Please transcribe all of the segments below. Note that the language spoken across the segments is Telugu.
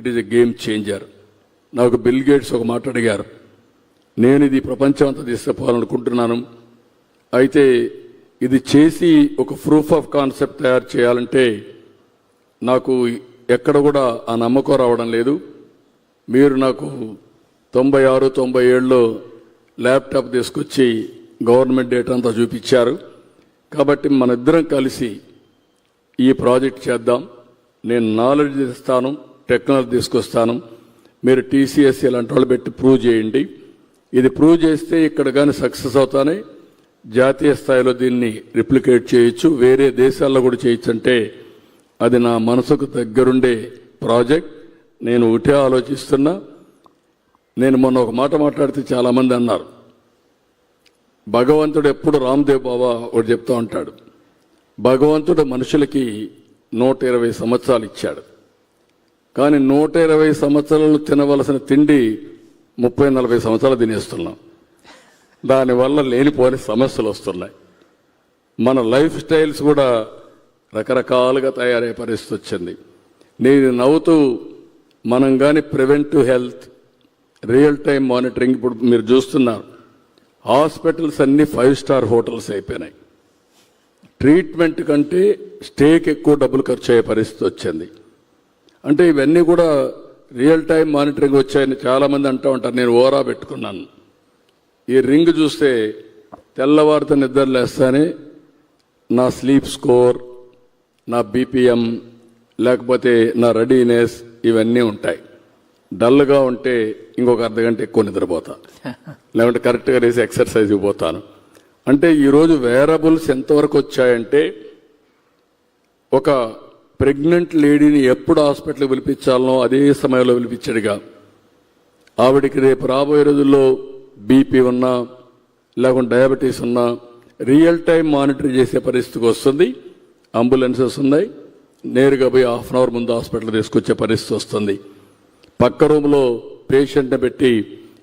It is a game changer నాకు బిల్ గేట్స్ ఒక మాట అడిగారు. నేను ఇది ప్రపంచం అంతా తీసుకుపోవాలనుకుంటున్నాను. అయితే ఇది చేసి ఒక ప్రూఫ్ ఆఫ్ కాన్సెప్ట్ తయారు చేయాలంటే నాకు ఎక్కడ కూడా ఆ నమ్మకం రావడం లేదు. మీరు నాకు తొంభై ఆరు తొంభై ఏడులో ల్యాప్టాప్ తీసుకొచ్చి గవర్నమెంట్ డేటా అంతా చూపించారు. కాబట్టి మన ఇద్దరం కలిసి ఈ ప్రాజెక్ట్ చేద్దాం. నేను నాలెడ్జ్ ఇస్తాను టెక్నాలజీ తీసుకొస్తాను. మీరు టీసీఎస్ ఇలాంటి వాళ్ళు పెట్టి ప్రూవ్ చేయండి. ఇది ప్రూవ్ చేస్తే ఇక్కడ కానీ సక్సెస్ అవుతానే. జాతీయ స్థాయిలో దీన్ని రిప్లికేట్ చేయొచ్చు. వేరే దేశాల్లో కూడా చేయొచ్చు అంటే అది నా మనసుకు దగ్గరుండే ప్రాజెక్ట్. నేను ఒకటే ఆలోచిస్తున్నా. నేను మొన్న ఒక మాట మాట్లాడితే చాలామంది అన్నారు. భగవంతుడు ఎప్పుడు రామ్దేవ్ బాబా ఒకటి చెప్తూ ఉంటాడు. భగవంతుడు మనుషులకి నూట ఇరవై సంవత్సరాలు ఇచ్చాడు. కానీ నూట ఇరవై సంవత్సరాలు తినవలసిన తిండి ముప్పై నలభై సంవత్సరాలు తినేస్తున్నాం. దానివల్ల లేనిపోని సమస్యలు వస్తున్నాయి. మన లైఫ్ స్టైల్స్ కూడా రకరకాలుగా తయారయ్యే పరిస్థితి వచ్చింది. నేను నవ్వుతూ మనం కానీ preventive health real time monitoring ఇప్పుడు మీరు చూస్తున్నారు. హాస్పిటల్స్ అన్నీ ఫైవ్ స్టార్ హోటల్స్ అయిపోయినాయి. ట్రీట్మెంట్ కంటే స్టేకి ఎక్కువ డబ్బులు ఖర్చు అయ్యే పరిస్థితి వచ్చింది. అంటే ఇవన్నీ కూడా రియల్ టైం మానిటరింగ్ వచ్చాయని చాలామంది అంటూ ఉంటారు. నేను ఓరా పెట్టుకున్నాను. ఈ రింగ్ చూస్తే తెల్లవారితో నిద్ర లేస్తానే నా స్లీప్ స్కోర్ నా బీపీఎం లేకపోతే నా రెడీనెస్ ఇవన్నీ ఉంటాయి. డల్గా ఉంటే ఇంకొక అర్ధ గంట ఎక్కువ నిద్రపోతా. లేకుంటే కరెక్ట్గా వేసి ఎక్సర్సైజ్కి పోతాను. అంటే ఈరోజు వేరబుల్స్ ఎంతవరకు వచ్చాయంటే ఒక ప్రెగ్నెంట్ లేడీని ఎప్పుడు హాస్పిటల్కి పిలిపించాలనో అదే సమయంలో పిలిపించాడుగా. ఆవిడికి రేపు రాబోయే రోజుల్లో బీపీ ఉన్నా లేకుంటే డయాబెటీస్ ఉన్నా రియల్ టైం మానిటర్ చేసే పరిస్థితికి వస్తుంది. అంబులెన్సెస్ ఉన్నాయి నేరుగా పోయి హాఫ్ అన్ అవర్ ముందు హాస్పిటల్ తీసుకొచ్చే పరిస్థితి వస్తుంది. పక్క రూమ్లో పేషెంట్ని పెట్టి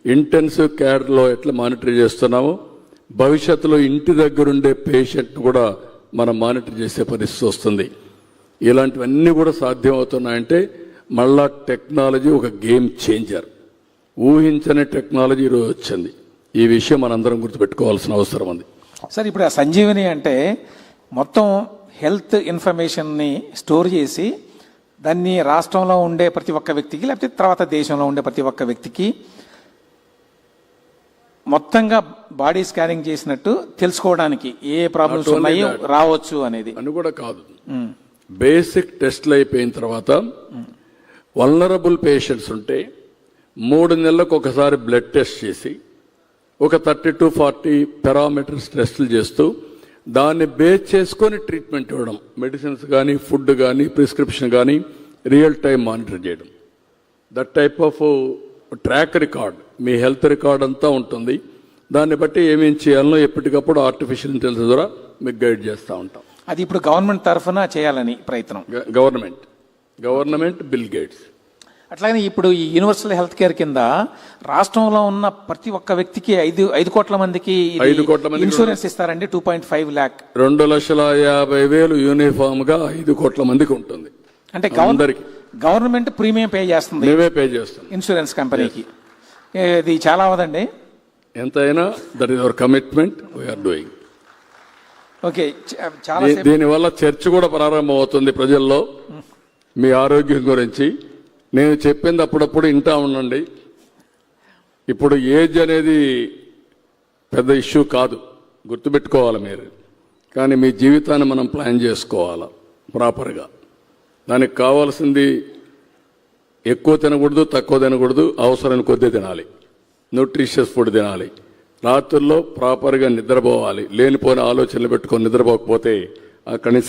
ఇంటెన్సివ్ కేర్లో ఎట్లా మానిటర్ చేస్తున్నామో భవిష్యత్తులో ఇంటి దగ్గరుండే పేషెంట్ కూడా మనం మానిటర్ చేసే పరిస్థితి వస్తుంది. ఇలాంటివన్నీ కూడా సాధ్యం అవుతున్నాయంటే మళ్ళా టెక్నాలజీ ఒక గేమ్ చేంజర్. ఊహించని టెక్నాలజీ ఈరోజు వచ్చింది. ఈ విషయం మనందరం గుర్తుపెట్టుకోవాల్సిన అవసరం ఉంది. సార్ ఇప్పుడు ఆ సంజీవని అంటే మొత్తం హెల్త్ ఇన్ఫర్మేషన్ని స్టోర్ చేసి దాన్ని రాష్ట్రంలో ఉండే ప్రతి ఒక్క వ్యక్తికి లేకపోతే తర్వాత దేశంలో ఉండే ప్రతి ఒక్క వ్యక్తికి మొత్తంగా బాడీ స్కానింగ్ చేసినట్టు తెలుసుకోవడానికి ఏ ప్రాబ్లమ్స్ ఉన్నాయో. రావచ్చు అనేది. అని కూడా కాదు. బేసిక్ టెస్ట్లు అయిపోయిన తర్వాత వల్నరబుల్ పేషెంట్స్ ఉంటే మూడు నెలలకు ఒకసారి బ్లడ్ టెస్ట్ చేసి ఒక థర్టీ టు ఫార్టీ పారామీటర్స్ టెస్టులు చేస్తూ దాన్ని బేస్ చేసుకొని ట్రీట్మెంట్ ఇవ్వడం మెడిసిన్స్ కానీ ఫుడ్ కానీ ప్రిస్క్రిప్షన్ కానీ రియల్ టైం మానిటర్ చేయడం. That type of track record me health record అంతా ఉంటుంది. దాన్ని బట్టి ఏమేం చేయాలనో ఎప్పటికప్పుడు ఆర్టిఫిషియల్ ఇంటెలిజెన్స్ ద్వారా మీకు గైడ్ చేస్తూ ఉంటాం. అది ఇప్పుడు గవర్నమెంట్ తరఫున చేయాలని ప్రయత్నం. గవర్నమెంట్. Government Bill Gates. అట్లాగే ఇప్పుడు ఈ యూనివర్సల్ హెల్త్ కేర్ కింద రాష్ట్రంలో ఉన్న ప్రతి ఒక్క వ్యక్తికి ఐదు ఐదు కోట్ల మందికి ఐదు కోట్ల మందికి ఇన్సూరెన్స్ ఇస్తారండి. Two point five lakh. రెండు లక్షల యాభై వేలు యూనిఫామ్గా ఐదు కోట్ల మందికి ఉంటుంది. అంటే అందరికి. గవర్నమెంట్ ప్రీమియం పే చేస్తుంది. మేమే పే చేస్తాం. ఇన్సూరెన్స్ కంపెనీకి. ఇది చాలా అవదండి ఎంతైనా that is our commitment we are doing okay చాలా దీనివల్ల చర్చ కూడా ప్రారంభం అవుతుంది ప్రజల్లో. మీ ఆరోగ్యం గురించి. నేను చెప్పింది అప్పుడప్పుడు ఇంటా ఉండండి. ఇప్పుడు ఏజ్ అనేది పెద్ద ఇష్యూ కాదు. గుర్తుపెట్టుకోవాలి మీరు. కానీ మీ జీవితాన్ని మనం ప్లాన్ చేసుకోవాలి ప్రాపర్గా. దానికి కావాల్సింది ఎక్కువ తినకూడదు తక్కువ తినకూడదు అవసరం కొద్దీ తినాలి. న్యూట్రిషియస్ ఫుడ్ తినాలి. రాత్రుల్లో ప్రాపర్గా నిద్రపోవాలి. లేనిపోయిన ఆలోచనలు పెట్టుకొని నిద్రపోకపోతే అక్కడి నుంచి